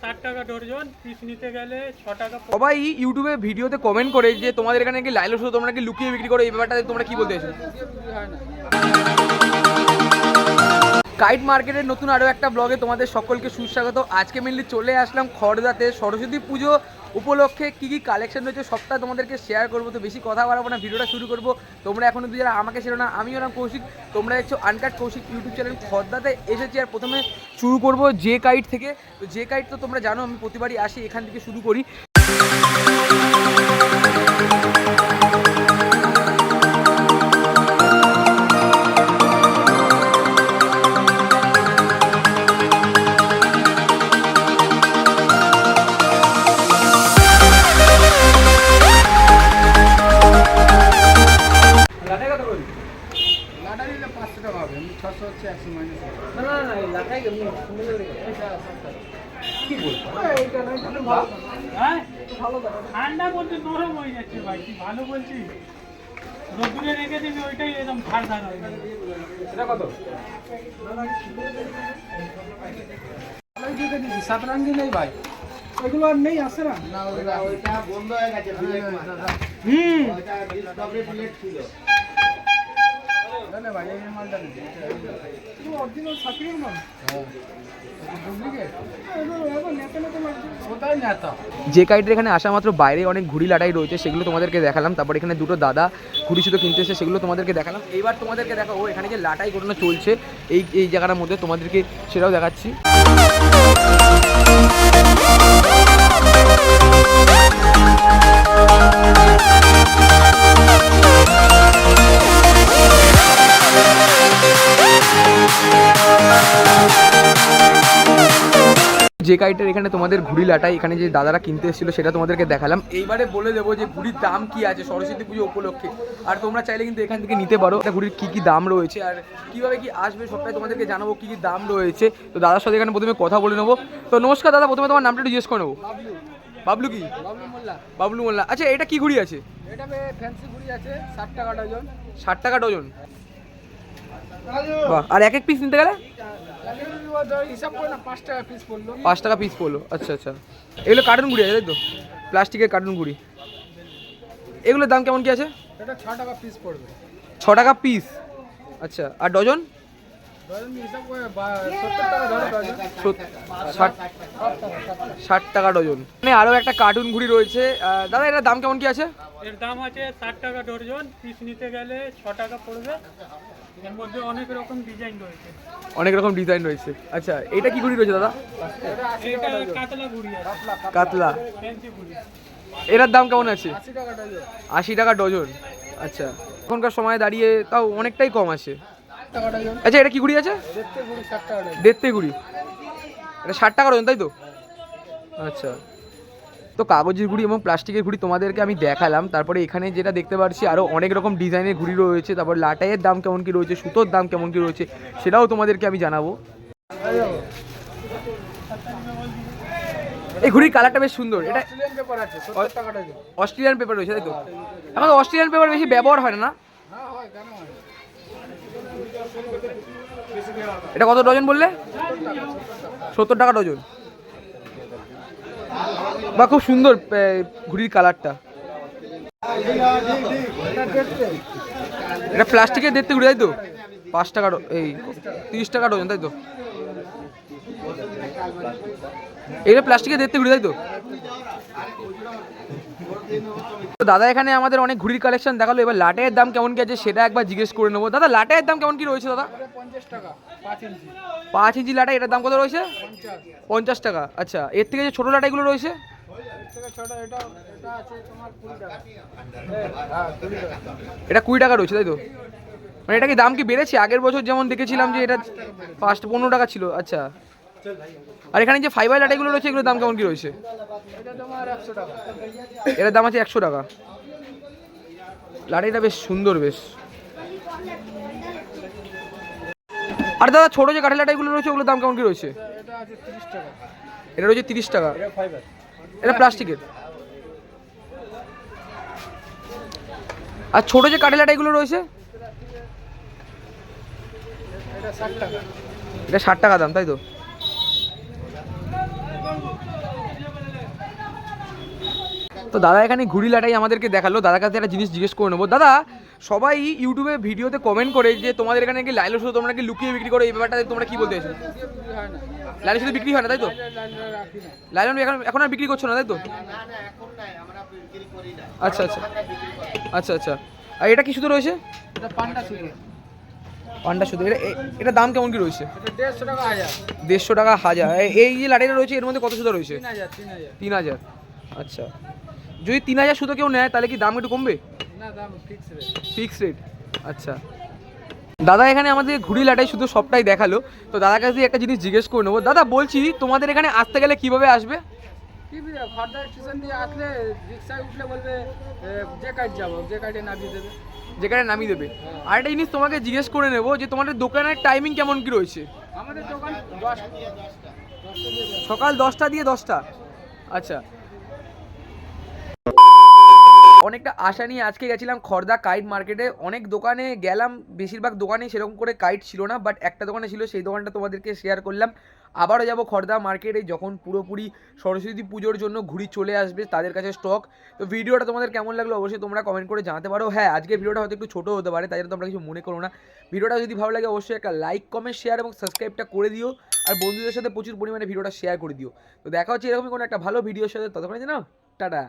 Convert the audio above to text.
ষাট টাকা dozen piece নিতে গেলে ছ সবাই ইউটিউবে ভিডিওতে কমেন্ট করে যে তোমাদের এখানে কি লাইলো শুধু তোমরা কি লুকিয়ে বিক্রি করো এই ব্যাপারটা তোমরা কি বলতে চাইছো? হয় কাইট মার্কেটের নতুন আরও একটা ব্লগে তোমাদের সকলকে সুস্বাগত। আজকে মেনলি চলে আসলাম খড়দাতে। সরস্বতী পুজো উপলক্ষে কী কী কালেকশন রয়েছে সবটা তোমাদেরকে শেয়ার করব। তো বেশি কথা বাড়াবো না, ভিডিওটা শুরু করব। তোমরা এখন অব্দি যারা আমাকে ছিল না, আমিও নাম কৌশিক। তোমরা দেখছ আনকাট কৌশিক ইউটিউব চ্যানেল খড়দাতে এসেছি আর প্রথমে শুরু করব যে কাইট থেকে। তো যে কাইট তো তোমরা জানো, আমি প্রতিবারই আসি এখান থেকে শুরু করি। বলতে নরম হয়ে যাচ্ছে ভাই কি ভালো বলছিস রোদ্দুরে রেখে দিবি ওইটাই একদম ধার ধার হয়ে যাবে। এটা কত? সাত রাঙ্গি নেই ভাই। ওইগুলো আর নেই আসে না? ওইটা বন্ধ হয়ে গেছে হুম। না ভাই এই মালটা অরিজিনাল সাকিরের মাল। ডুপ্লিকেট নেতে নেতা যে কাইটের এখানে আসা মাত্র বাইরে অনেক ঘুড়ি লাটাই রয়েছে, সেগুলো তোমাদেরকে দেখালাম। তারপর এখানে দুটো দাদা ঘুড়ি শুধু কিনতে এসে সেগুলো তোমাদেরকে দেখালাম। এইবার তোমাদেরকে দেখাবো এখানে যে লাটাই ঘটনা চলছে, এই এই জায়গাটার মধ্যে তোমাদেরকে সেটাও দেখাচ্ছি। যে গাড়িটার এখানে তোমাদের ঘুড়ি লাটাই এখানে যে দাদারা কিনতে এসেছিল সেটা তোমাদেরকে দেখালাম। এইবারে বলে দেবো যে ঘুড়ির দাম কি আছে সরস্বতী পুজো উপলক্ষে। আর তোমরা চাইলে কিন্তু এখান থেকে নিতে পারো। এটা ঘুড়ির কী কী দাম রয়েছে আর কীভাবে কি আসবে সবটাই তোমাদেরকে জানাব কী কী দাম রয়েছে। তো দাদার সাথে এখানে প্রথমে কথা বলে নেব। তো নমস্কার দাদা, প্রথমে তোমার নামটা জিজ্ঞেস করে নেব। বাবলু কি? বাবলু মোল্লা। আচ্ছা এটা কি ঘুড়ি আছে? এটা ফ্যান্সি ঘুড়ি আছে ষাট টাকা ডজন ষাট টাকা ডজন। বাহ, আর এক এক পিস নিতে গেলে? হিসাব করে না পাঁচ টাকা পিস পড়ল। পাঁচ টাকা পিস পড়ল আচ্ছা আচ্ছা। এগুলো কার্টুন গুড়ি আছে তাই তো? প্লাস্টিকের কার্টুন গুড়ি। এগুলোর দাম কেমন কি আছে? এটা ছ টাকা পিস পড়বে। ছ টাকা পিস আচ্ছা আর ডজন ষাট টাকা ডজন। মানে আরও একটা কার্টুন ঘুড়ি রয়েছে। দাদা এটার দাম কেমন কি আছে? এর দাম আছে ষাট টাকা ডর্জন পিস নিতে গেলে ছ টাকা পড়বে। এর মধ্যে অনেক রকম ডিজাইন রয়েছে। অনেক রকম ডিজাইন রয়েছে। আচ্ছা এটা কি ঘুড়ি রয়েছে দাদা? এটা কাতলা ঘুড়ি কাতলা। এটার দাম কেমন আছে? আশি টাকা ডজন। ডজন আচ্ছা এখনকার সময় দাঁড়িয়ে তাও অনেকটাই কম আছে। ডজন আচ্ছা এটা কি ঘুড়ি আছে? দেখতে ঘুড়ি এটা ষাট টাকা ডজন তাই তো? আচ্ছা। তো কাগজের ঘুড়ি এবং প্লাস্টিকের ঘুড়ি তোমাদেরকে আমি দেখালাম। তারপরে এখানে যেটা দেখতে পাচ্ছি আরও অনেক রকম ডিজাইনের ঘুড়ি রয়েছে। তারপর লাটাইয়ের দাম কেমন কী রয়েছে সুতোর দাম কেমন কী রয়েছে সেটাও তোমাদেরকে আমি জানাব। এই ঘুড়ির কালারটা বেশ সুন্দর। এটা অস্ট্রেলিয়ান পেপার রয়েছে তাই তো? এখন অস্ট্রেলিয়ান পেপার বেশি ব্যবহার হয় না না হ্যাঁ হয় কেন হয় এটা কত ডজন বললে? সত্তর টাকা ডজন। বা খুব সুন্দর ঘুড়ির কালারটা। এটা প্লাস্টিকের দেখতে ঘুরে তাই তো? পাঁচ টাকা এই, তিরিশ টাকা ডজন, তাই তো? এটা প্লাস্টিকের দেখতে ঘুরে তাই তো? দাদা, এখানে আমাদের অনেক ঘুড়ির কালেকশন দেখাল। এবার লাটের দাম কেমন আছে সেটা একবার জিজ্ঞেস করে নেব। দাদা, লাটের দাম কেমন কি রয়েছে দাদা? পাঁচ ইঞ্চি লাটা, এটার দাম কত রয়েছে? পঞ্চাশ টাকা। আচ্ছা এর থেকে যে ছোটো লাটাইগুলো রয়েছে? এটা কুড়ি টাকা রয়েছে, তাই তো? মানে এটা কি দাম কি বেড়েছে? আগের বছর যেমন দেখেছিলাম যে এটা পাঁচ পনেরো টাকা ছিল। আচ্ছা আর এখানে যে ফাইবার লাটাইগুলো রয়েছে এগুলোর দাম কেমন কি রয়েছে? এটার দাম আছে একশো টাকা। লাটাইটা বেশ সুন্দর বেশ। আর দাদা ছোটো যে কাঠের লাটাইগুলো রয়েছে ওগুলোর দাম কেমন কি রয়েছে? এটা তিরিশ টাকা। এটা রয়েছে তিরিশ টাকা। এটা প্লাস্টিকের। আর ছোটো যে কাঠের লাটাইগুলো রয়েছে এটা ষাট টাকা দাম তাই তো? তো দাদা, এখানে ঘুড়ি লাটাই আমাদেরকে দেখাল। দাদার কাছে একটা জিনিস জিজ্ঞেস করে নেব। দাদা, সবাই ইউটিউবে ভিডিওতে কমেন্ট করে যে তোমাদের এখানে কি লাইলো শুধু তোমরা কি লুকিয়ে বিক্রি করো, এই ব্যাপারটা তোমরা কি বলতে চাইছো? শুধু বিক্রি হয় না, তাই তো? লাইলন এখন এখন আর বিক্রি করছ না, তাই তো? আচ্ছা আচ্ছা। আচ্ছা আচ্ছা। আর এটা কি শুধু রয়েছে? পান্ডা শুধু। এটা এটা দাম কেমন কি রয়েছে? দেড়শো টাকা হাজার। এই যে লাঠিটা রয়েছে এর মধ্যে কত সুতো রয়েছে? তিন হাজার আচ্ছা। যদি তিন হাজার সুতো কেউ নেয় তাহলে কি দাম একটু কমবে? ফিক্স রেট আচ্ছা। দাদা এখানে আমাদের ঘুড়ি লাটাই শুধু সবটাই দেখাল। তো দাদার কাছে একটা জিনিস জিজ্ঞেস করে নেব। দাদা বলছি তোমাদের এখানে আসতে গেলে কীভাবে আসবে? স্টেশন দিয়ে আসলে রিক্সায় উঠলে বলবে যে কাজ যাব যে কাজে নামিয়ে দেবে। যেখানে নামিয়ে দেবে। আর একটা জিনিস তোমাকে জিজ্ঞেস করে নেব যে তোমাদের দোকানের টাইমিং কেমন কি রয়েছে? আমাদের দোকান। সকাল দশটা দিয়ে দশটা? আচ্ছা। অনেকটা আশা নিয়ে আজকে গেছিলাম খর্দা কাইট মার্কেটে অনেক দোকানে গেলাম বেশিরভাগ দোকানে সেরকম করে কাইট ছিল না বাট একটা দোকানে ছিল সেই দোকানটা তোমাদেরকে শেয়ার করলাম। আবারও যাব খর্দা মার্কেটে, যখন পুরোপুরি সরস্বতী পুজোর জন্য ঘুরি চলে আসবে তাদের কাছে স্টক তো ভিডিওটা তোমাদের কেমন লাগল অবশ্যই তোমরা কমেন্ট করে জানাতে পারো। হ্যাঁ আজকের ভিডিওটা হয়তো একটু ছোটো হতে পারে, তাই জন্য তোমরা কিছু মনে করো না। ভিডিওটা যদি ভালো লাগে অবশ্যই একটা লাইক কমেন্ট শেয়ার এবং সাবস্ক্রাইবটা করে দিও। আর বন্ধুদের সাথে প্রচুর পরিমাণে ভিডিওটা শেয়ার করে দিও। তো দেখা হচ্ছে এরকমই কোনো একটা ভালো ভিডিওর সাথে ততক্ষণে জানাও টাটা।